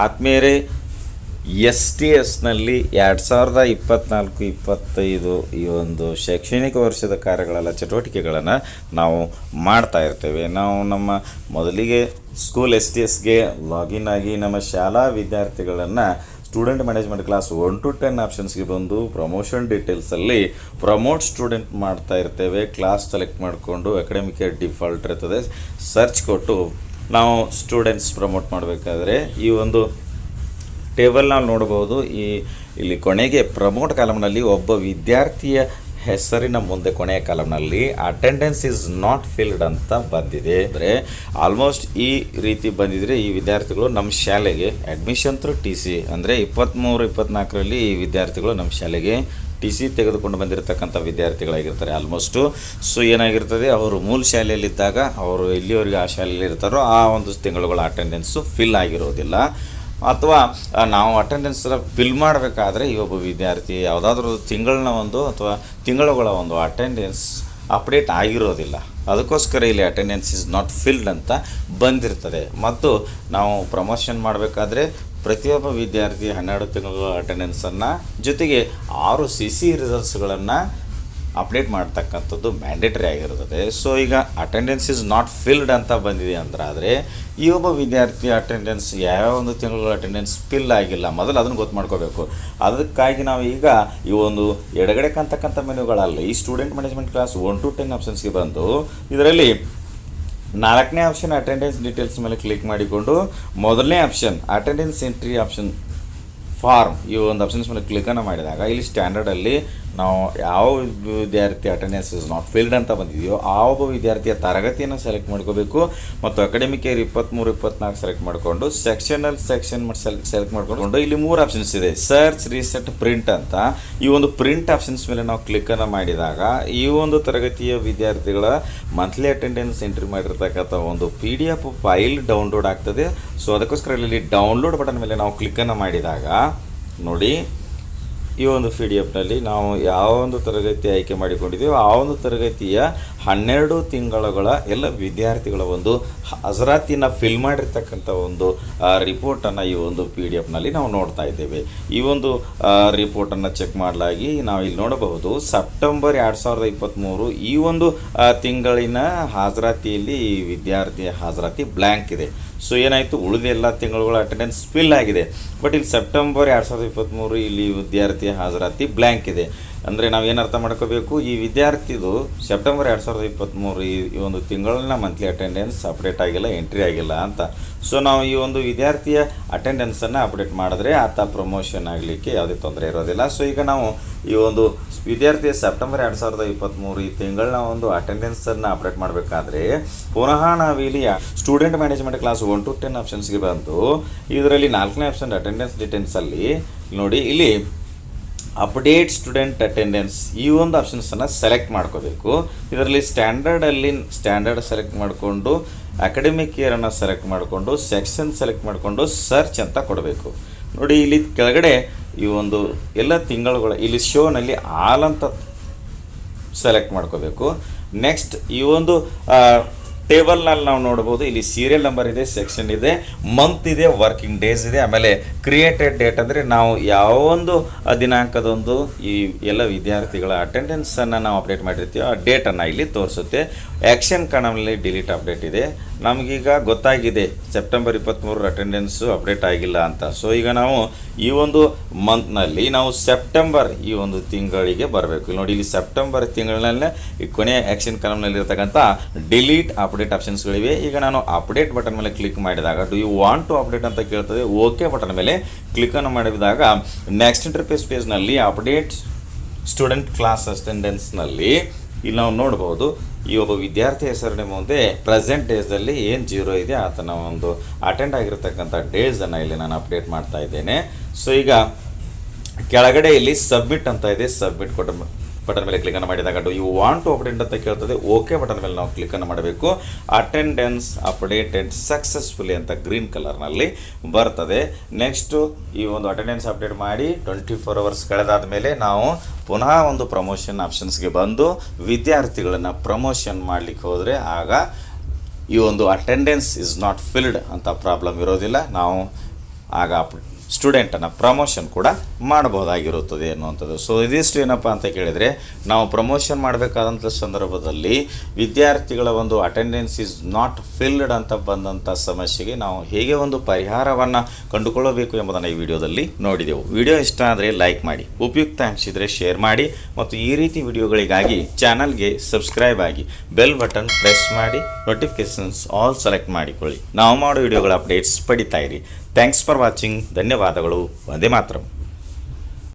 ಆತ್ಮೀಯರೇ, S T ಎಸ್ನಲ್ಲಿ ಎರಡು ಸಾವಿರದ ಇಪ್ಪತ್ತ್ನಾಲ್ಕು ಇಪ್ಪತ್ತೈದು ಈ ಒಂದು ಶೈಕ್ಷಣಿಕ ವರ್ಷದ ಕಾರ್ಯಗಳೆಲ್ಲ ಚಟುವಟಿಕೆಗಳನ್ನು ನಾವು ಮಾಡ್ತಾ ಇರ್ತೇವೆ. ನಾವು ನಮ್ಮ ಮೊದಲಿಗೆ ಸ್ಕೂಲ್ ಎಸ್ ಟಿ ಎಸ್ಗೆ ಲಾಗಿನ್ ಆಗಿ ನಮ್ಮ ಶಾಲಾ ವಿದ್ಯಾರ್ಥಿಗಳನ್ನು student management class one to ten ಆಪ್ಷನ್ಸ್ಗೆ ಬಂದು ಪ್ರಮೋಷನ್ ಡೀಟೇಲ್ಸಲ್ಲಿ ಪ್ರಮೋಟ್ ಸ್ಟೂಡೆಂಟ್ ಮಾಡ್ತಾ ಇರ್ತೇವೆ. ಕ್ಲಾಸ್ ಸೆಲೆಕ್ಟ್ ಮಾಡಿಕೊಂಡು ಅಕಾಡೆಮಿಕ್ ಡಿಫಾಲ್ಟ್ ಇರ್ತದೆ. ಸರ್ಚ್ ಕೊಟ್ಟು ನಾವು ಸ್ಟೂಡೆಂಟ್ಸ್ ಪ್ರಮೋಟ್ ಮಾಡಬೇಕಾದ್ರೆ ಈ ಒಂದು ಟೇಬಲ್ ನಾವು ನೋಡಬಹುದು ಈ ಇಲ್ಲಿ ಕೊನೆಗೆ ಪ್ರಮೋಟ್ ಕಾಲಮ್ನಲ್ಲಿ ಒಬ್ಬ ವಿದ್ಯಾರ್ಥಿಯ ಹೆಸರಿನ ಮುಂದೆ ಕೊನೆಯ ಕಾಲಮ್ನಲ್ಲಿ ಅಟೆಂಡೆನ್ಸ್ ಇಸ್ ನಾಟ್ ಫಿಲ್ಡ್ ಅಂತ ಬಂದಿದೆ. ಅಂದರೆ ಆಲ್ಮೋಸ್ಟ್ ಈ ರೀತಿ ಬಂದಿದ್ರೆ ಈ ವಿದ್ಯಾರ್ಥಿಗಳು ನಮ್ಮ ಶಾಲೆಗೆ ಅಡ್ಮಿಷನ್ ಥ್ರೂ ಟಿ ಸಿ ಅಂದರೆ ಇಪ್ಪತ್ತ್ಮೂರು ಇಪ್ಪತ್ತ್ನಾಲ್ಕರಲ್ಲಿ ಈ ವಿದ್ಯಾರ್ಥಿಗಳು ನಮ್ಮ ಶಾಲೆಗೆ ಟಿ ಸಿ ತೆಗೆದುಕೊಂಡು ಬಂದಿರತಕ್ಕಂಥ ವಿದ್ಯಾರ್ಥಿಗಳಾಗಿರ್ತಾರೆ. ಆಲ್ಮೋಸ್ಟು ಸೊ ಏನಾಗಿರ್ತದೆ, ಅವರು ಮೂಲ ಶಾಲೆಯಲ್ಲಿದ್ದಾಗ ಅವರು ಎಲ್ಲಿವರೆಗೆ ಆ ಶಾಲೆಯಲ್ಲಿ ಇರ್ತಾರೋ ಆ ಒಂದು ತಿಂಗಳುಗಳ ಅಟೆಂಡೆನ್ಸು ಫಿಲ್ ಆಗಿರೋದಿಲ್ಲ. ಅಥವಾ ನಾವು ಅಟೆಂಡೆನ್ಸ್ ಫಿಲ್ ಮಾಡಬೇಕಾದ್ರೆ ಈ ಒಬ್ಬ ವಿದ್ಯಾರ್ಥಿ ಯಾವುದಾದ್ರೂ ತಿಂಗಳನ್ನ ಒಂದು ಅಥವಾ ತಿಂಗಳುಗಳ ಒಂದು ಅಟೆಂಡೆನ್ಸ್ ಅಪ್ಡೇಟ್ ಆಗಿರೋದಿಲ್ಲ. ಅದಕ್ಕೋಸ್ಕರ ಇಲ್ಲಿ ಅಟೆಂಡೆನ್ಸ್ ಇಸ್ ನಾಟ್ ಫಿಲ್ಡ್ ಅಂತ ಬಂದಿರ್ತದೆ. ಮತ್ತು ನಾವು ಪ್ರಮೋಷನ್ ಮಾಡಬೇಕಾದ್ರೆ ಪ್ರತಿಯೊಬ್ಬ ವಿದ್ಯಾರ್ಥಿ ಹನ್ನೆರಡು ತಿಂಗಳ ಅಟೆಂಡೆನ್ಸನ್ನು ಜೊತೆಗೆ ಆರು ಸಿ ಸಿ ರಿಸಲ್ಟ್ಸ್ಗಳನ್ನು ಅಪ್ಡೇಟ್ ಮಾಡ್ತಕ್ಕಂಥದ್ದು ಮ್ಯಾಂಡೇಟರಿ ಆಗಿರುತ್ತದೆ ಸೊ ಈಗ ಅಟೆಂಡೆನ್ಸ್ ಇಸ್ ನಾಟ್ ಫಿಲ್ಡ್ ಅಂತ ಬಂದಿದೆ ಅಂದ್ರೆ ಆದರೆ ಈ ಒಬ್ಬ ವಿದ್ಯಾರ್ಥಿ ಅಟೆಂಡೆನ್ಸ್ ಯಾವ್ಯಾವ ಒಂದು ತಿಂಗಳ ಅಟೆಂಡೆನ್ಸ್ ಫಿಲ್ ಆಗಿಲ್ಲ, ಮೊದಲು ಅದನ್ನು ಗೊತ್ತು ಮಾಡ್ಕೋಬೇಕು. ಅದಕ್ಕಾಗಿ ನಾವು ಈಗ ಈ ಒಂದು ಎಡಗಡೆ ಕಂತಕ್ಕಂಥ ಮೆನುಗಳಲ್ಲ ಈ student management class one to ten ಆಪ್ಷನ್ಸ್ಗೆ ಬಂದು, ಇದರಲ್ಲಿ ನಾಲ್ಕನೇ ಆಪ್ಷನ್ ಅಟೆಂಡೆನ್ಸ್ ಡೀಟೇಲ್ಸ್ ಮೇಲೆ ಕ್ಲಿಕ್ ಮಾಡಿಕೊಂಡು ಮೊದಲನೇ option attendance entry option form ಈ ಒಂದು ಆಪ್ಷನ್ಸ್ ಮೇಲೆ ಕ್ಲಿಕ್ಕನ್ನು ಮಾಡಿದಾಗ, ಇಲ್ಲಿ ಸ್ಟ್ಯಾಂಡರ್ಡಲ್ಲಿ ನಾವು ಯಾವ ವಿದ್ಯಾರ್ಥಿ ಅಟೆಂಡೆನ್ಸ್ ಇಸ್ ನಾಟ್ ಫಿಲ್ಡ್ ಅಂತ ಬಂದಿದೆಯೋ, ಆ ಒಬ್ಬ ವಿದ್ಯಾರ್ಥಿಯ ತರಗತಿಯನ್ನು ಸೆಲೆಕ್ಟ್ ಮಾಡ್ಕೋಬೇಕು ಮತ್ತು ಅಕಾಡೆಮಿಕ್ ಇಯರ್ ಇಪ್ಪತ್ತ್ಮೂರು ಇಪ್ಪತ್ನಾಲ್ಕು ಸೆಲೆಕ್ಟ್ ಮಾಡಿಕೊಂಡು ಸೆಕ್ಷನಲ್ ಸೆಕ್ಷನ್ ಸೆಲೆಕ್ಟ್ ಮಾಡಿಕೊಂಡು ಇಲ್ಲಿ ಮೂರು ಆಪ್ಷನ್ಸ್ ಇದೆ. ಸರ್ಚ್ ರೀಸೆಟ್ ಪ್ರಿಂಟ್ ಅಂತ. ಈ ಒಂದು ಪ್ರಿಂಟ್ ಆಪ್ಷನ್ಸ್ ಮೇಲೆ ನಾವು ಕ್ಲಿಕ್ಕನ್ನು ಮಾಡಿದಾಗ, ಈ ಒಂದು ತರಗತಿಯ ವಿದ್ಯಾರ್ಥಿಗಳ ಮಂತ್ಲಿ ಅಟೆಂಡೆನ್ಸ್ ಎಂಟ್ರಿ ಮಾಡಿರ್ತಕ್ಕಂಥ ಒಂದು P D F file download ಆಗ್ತದೆ. ಸೊ ಅದಕ್ಕೋಸ್ಕರ ಇಲ್ಲಿ ಡೌನ್ಲೋಡ್ ಬಟನ್ ಮೇಲೆ ನಾವು ಕ್ಲಿಕ್ಕನ್ನು ಮಾಡಿದಾಗ, ನೋಡಿ ಈ ಒಂದು ಪಿ ಡಿ ಎಫ್ನಲ್ಲಿ ನಾವು ಯಾವ ಒಂದು ತರಗತಿ ಆಯ್ಕೆ ಮಾಡಿಕೊಂಡಿದ್ದೀವೋ ಆ ಒಂದು ತರಗತಿಯ ಹನ್ನೆರಡು ತಿಂಗಳುಗಳ ಎಲ್ಲ ವಿದ್ಯಾರ್ಥಿಗಳ ಒಂದು ಹಜರಾತಿನ ಫಿಲ್ ಮಾಡಿರ್ತಕ್ಕಂಥ ಒಂದು ರಿಪೋರ್ಟನ್ನು ಈ ಒಂದು ಪಿ ಡಿ ಎಫ್ನಲ್ಲಿ ನಾವು ನೋಡ್ತಾ ಇದ್ದೇವೆ. ಈ ಒಂದು ರಿಪೋರ್ಟನ್ನು ಚೆಕ್ ಮಾಡಲಾಗಿ ನಾವು ಇಲ್ಲಿ ನೋಡಬಹುದು, ಸೆಪ್ಟೆಂಬರ್ ಎರಡು ಸಾವಿರದ ಇಪ್ಪತ್ತ್ಮೂರು ಈ ಒಂದು ತಿಂಗಳಿನ ಹಾಜರಾತಿಯಲ್ಲಿ ಈ ವಿದ್ಯಾರ್ಥಿಯ ಹಾಜರಾತಿ ಬ್ಲ್ಯಾಂಕ್ ಇದೆ. ಸೊ ಏನಾಯಿತು? ಉಳಿದ ಎಲ್ಲ ತಿಂಗಳುಗಳ ಅಟೆಂಡೆನ್ಸ್ ಫಿಲ್ ಆಗಿದೆ. ಬಟ್ ಇಲ್ಲಿ ಸೆಪ್ಟೆಂಬರ್ ಎರಡು ಸಾವಿರದ ಇಪ್ಪತ್ತ್ಮೂರು ಇಲ್ಲಿ ವಿದ್ಯಾರ್ಥಿ ಹಾಜರಾತಿ ಬ್ಲ್ಯಾಂಕ್ ಇದೆ. ಅಂದರೆ ನಾವು ಏನು ಅರ್ಥ ಮಾಡ್ಕೋಬೇಕು? ಈ ವಿದ್ಯಾರ್ಥಿದು ಸೆಪ್ಟೆಂಬರ್ ಎರಡು ಸಾವಿರದ ಇಪ್ಪತ್ತ್ಮೂರು ಈ ಒಂದು ತಿಂಗಳನ್ನ ಮಂತ್ಲಿ ಅಟೆಂಡೆನ್ಸ್ ಅಪ್ಡೇಟ್ ಆಗಿಲ್ಲ ಎಂಟ್ರಿ ಆಗಿಲ್ಲ ಅಂತ. ಸೊ ನಾವು ಈ ಒಂದು ವಿದ್ಯಾರ್ಥಿಯ ಅಟೆಂಡೆನ್ಸನ್ನು ಅಪ್ಡೇಟ್ ಮಾಡಿದ್ರೆ ಆತ ಪ್ರಮೋಷನ್ ಆಗಲಿಕ್ಕೆ ಯಾವುದೇ ತೊಂದರೆ ಇರೋದಿಲ್ಲ. ಸೊ ಈಗ ನಾವು ಈ ಒಂದು ವಿದ್ಯಾರ್ಥಿಯ ಸೆಪ್ಟೆಂಬರ್ ಎರಡು ಸಾವಿರದ ಇಪ್ಪತ್ತ್ಮೂರು ಈ ತಿಂಗಳನ್ನ ಒಂದು ಅಟೆಂಡೆನ್ಸನ್ನು ಅಪ್ಡೇಟ್ ಮಾಡಬೇಕಾದ್ರೆ ಪುನಃ ನಾವಿಲ್ಲಿ student management class one to ten ಆಪ್ಷನ್ಸ್ಗೆ ಬಂದು, ಇದರಲ್ಲಿ ನಾಲ್ಕನೇ ಆಪ್ಷನ್ ಅಟೆಂಡೆನ್ಸ್ ಡಿಟೇಲ್ಸಲ್ಲಿ ನೋಡಿ, ಇಲ್ಲಿ ಅಪ್ಡೇಟ್ ಸ್ಟೂಡೆಂಟ್ ಅಟೆಂಡೆನ್ಸ್ ಈ ಒಂದು ಆಪ್ಷನ್ಸನ್ನು ಸೆಲೆಕ್ಟ್ ಮಾಡ್ಕೋಬೇಕು. ಇದರಲ್ಲಿ ಸ್ಟ್ಯಾಂಡರ್ಡಲ್ಲಿ ಸ್ಟ್ಯಾಂಡರ್ಡ್ ಸೆಲೆಕ್ಟ್ ಮಾಡಿಕೊಂಡು ಅಕಾಡೆಮಿಕ್ ಇಯರನ್ನು ಸೆಲೆಕ್ಟ್ ಮಾಡಿಕೊಂಡು ಸೆಕ್ಷನ್ ಸೆಲೆಕ್ಟ್ ಮಾಡಿಕೊಂಡು ಸರ್ಚ್ ಅಂತ ಕೊಡಬೇಕು. ನೋಡಿ, ಇಲ್ಲಿ ಕೆಳಗಡೆ ಈ ಒಂದು ಎಲ್ಲ ತಿಂಗಳುಗಳ, ಇಲ್ಲಿ ಶೋನಲ್ಲಿ ಆಲ್ ಅಂತ ಸೆಲೆಕ್ಟ್ ಮಾಡ್ಕೋಬೇಕು. ನೆಕ್ಸ್ಟ್ ಈ ಒಂದು ಟೇಬಲ್ನಲ್ಲಿ ನಾವು ನೋಡ್ಬೋದು, ಇಲ್ಲಿ ಸೀರಿಯಲ್ ನಂಬರ್ ಇದೆ ಸೆಕ್ಷನ್ ಇದೆ ಮಂತ್ ಇದೆ ವರ್ಕಿಂಗ್ ಡೇಸ್ ಇದೆ, ಆಮೇಲೆ ಕ್ರಿಯೇಟೆಡ್ ಡೇಟ್ ಅಂದರೆ ನಾವು ಯಾವ ಒಂದು ದಿನಾಂಕದೊಂದು ಈ ಎಲ್ಲ ವಿದ್ಯಾರ್ಥಿಗಳ ಅಟೆಂಡೆನ್ಸನ್ನು ನಾವು ಅಪ್ಡೇಟ್ ಮಾಡಿರ್ತೀವಿ, ಆ ಡೇಟನ್ನು ಇಲ್ಲಿ ತೋರಿಸುತ್ತೆ. ಆ್ಯಕ್ಷನ್ ಕಾಣಮಲ್ಲಿ ಡಿಲೀಟ್ ಅಪ್ಡೇಟ್ ಇದೆ. ನಮಗೀಗ ಗೊತ್ತಾಗಿದೆ ಸೆಪ್ಟೆಂಬರ್ ಇಪ್ಪತ್ತ್ಮೂರರ ಅಟೆಂಡೆನ್ಸು ಅಪ್ಡೇಟ್ ಆಗಿಲ್ಲ ಅಂತ. ಸೊ ಈಗ ನಾವು ಈ ಒಂದು ಮಂತ್ನಲ್ಲಿ ನಾವು ಸೆಪ್ಟೆಂಬರ್ ಈ ಒಂದು ತಿಂಗಳಿಗೆ ಬರಬೇಕು. ನೋಡಿ, ಇಲ್ಲಿ ಸೆಪ್ಟೆಂಬರ್ ತಿಂಗಳಲ್ಲೇ ಈ ಕೊನೆಯ ಆ್ಯಕ್ಷನ್ ಕಾಲಮ್ನಲ್ಲಿ ಡಿಲೀಟ್ ಡಿಲೀಟ್ ಅಪ್ಡೇಟ್ ಆಪ್ಷನ್ಸ್ಗಳಿವೆ ಈಗ ನಾನು ಅಪ್ಡೇಟ್ ಬಟನ್ ಮೇಲೆ ಕ್ಲಿಕ್ ಮಾಡಿದಾಗ do you want to update ಅಂತ ಕೇಳ್ತದೆ. ಓಕೆ ಬಟನ್ ಮೇಲೆ ಕ್ಲಿಕ್ಕನ್ನು ಮಾಡಿದಾಗ ನೆಕ್ಸ್ಟ್ ಇಂಟರ್ಫೇಸ್ ಪೇಜ್ನಲ್ಲಿ ಅಪ್ಡೇಟ್ ಸ್ಟೂಡೆಂಟ್ ಕ್ಲಾಸ್ ಅಟೆಂಡೆನ್ಸ್ನಲ್ಲಿ ಇಲ್ಲಿ ನಾವು ನೋಡ್ಬೋದು, ಈ ಒಬ್ಬ ವಿದ್ಯಾರ್ಥಿ ಹೆಸರಿನ ಮುಂದೆ ಪ್ರೆಸೆಂಟ್ ಡೇಸಲ್ಲಿ ಏನು ಜೀರೋ ಇದೆ, ಆತನ ಒಂದು ಅಟೆಂಡ್ ಆಗಿರ್ತಕ್ಕಂಥ ಡೇಸನ್ನು ಇಲ್ಲಿ ನಾನು ಅಪ್ಡೇಟ್ ಮಾಡ್ತಾ ಇದ್ದೇನೆ. ಸೊ ಈಗ ಕೆಳಗಡೆ ಇಲ್ಲಿ ಸಬ್ಮಿಟ್ ಅಂತ ಇದೆ. ಸಬ್ಮಿಟ್ ಕೊಟ್ಟ ಬಟನ್ ಮೇಲೆ ಕ್ಲಿಕ್ಕನ್ನು ಮಾಡಿದಾಗ do you want to update ಅಂತ ಕೇಳ್ತದೆ. ಓಕೆ ಬಟನ್ ಮೇಲೆ ನಾವು ಕ್ಲಿಕ್ಕನ್ನು ಮಾಡಬೇಕು. ಅಟೆಂಡೆನ್ಸ್ ಅಪ್ಡೇಟೆಡ್ ಸಕ್ಸಸ್ಫುಲಿ ಅಂತ ಗ್ರೀನ್ ಕಲರ್ನಲ್ಲಿ ಬರ್ತದೆ. ನೆಕ್ಸ್ಟು ಈ ಒಂದು ಅಟೆಂಡೆನ್ಸ್ ಅಪ್ಡೇಟ್ ಮಾಡಿ ಟ್ವೆಂಟಿ ಫೋರ್ ಅವರ್ಸ್ ಕಳೆದಾದ ಮೇಲೆ ನಾವು ಪುನಃ ಒಂದು ಪ್ರಮೋಷನ್ ಆಪ್ಷನ್ಸ್ಗೆ ಬಂದು ವಿದ್ಯಾರ್ಥಿಗಳನ್ನು ಪ್ರಮೋಷನ್ ಮಾಡಲಿಕ್ಕೆ ಹೋದರೆ ಆಗ ಈ ಒಂದು ಅಟೆಂಡೆನ್ಸ್ ಇಸ್ ನಾಟ್ ಫಿಲ್ಡ್ ಅಂತ ಪ್ರಾಬ್ಲಮ್ ಇರೋದಿಲ್ಲ. ನಾವು ಆಗ ಸ್ಟೂಡೆಂಟನ್ನು ಪ್ರಮೋಷನ್ ಕೂಡ ಮಾಡಬಹುದಾಗಿರುತ್ತದೆ ಅನ್ನುವಂಥದ್ದು ಸೊ ಇದಿಷ್ಟು ಏನಪ್ಪ ಅಂತ ಕೇಳಿದರೆ, ನಾವು ಪ್ರಮೋಷನ್ ಮಾಡಬೇಕಾದಂಥ ಸಂದರ್ಭದಲ್ಲಿ ವಿದ್ಯಾರ್ಥಿಗಳ ಒಂದು ಅಟೆಂಡೆನ್ಸ್ ಈಸ್ ನಾಟ್ ಫಿಲ್ಡ್ ಅಂತ ಬಂದಂಥ ಸಮಸ್ಯೆಗೆ ನಾವು ಹೇಗೆ ಒಂದು ಪರಿಹಾರವನ್ನು ಕಂಡುಕೊಳ್ಳಬೇಕು ಎಂಬುದನ್ನು ಈ ವಿಡಿಯೋದಲ್ಲಿ ನೋಡಿದೆವು. ವಿಡಿಯೋ ಇಷ್ಟ ಆದರೆ ಲೈಕ್ ಮಾಡಿ ಉಪಯುಕ್ತ ಅನಿಸಿದರೆ ಶೇರ್ ಮಾಡಿ, ಮತ್ತು ಈ ರೀತಿ ವಿಡಿಯೋಗಳಿಗಾಗಿ ಚಾನಲ್ಗೆ ಸಬ್ಸ್ಕ್ರೈಬ್ ಆಗಿ ಬೆಲ್ ಬಟನ್ ಪ್ರೆಸ್ ಮಾಡಿ ನೋಟಿಫಿಕೇಶನ್ಸ್ ಆಲ್ ಸೆಲೆಕ್ಟ್ ಮಾಡಿಕೊಳ್ಳಿ. ನಾವು ಮಾಡೋ ವಿಡಿಯೋಗಳ ಅಪ್ಡೇಟ್ಸ್ ಪಡಿತಾ ಇರಿ. ಥ್ಯಾಂಕ್ಸ್ ಫಾರ್ ವಾಚಿಂಗ್ ಧನ್ಯವಾದಗಳು. ವಂದೇ ಮಾತ್ರ.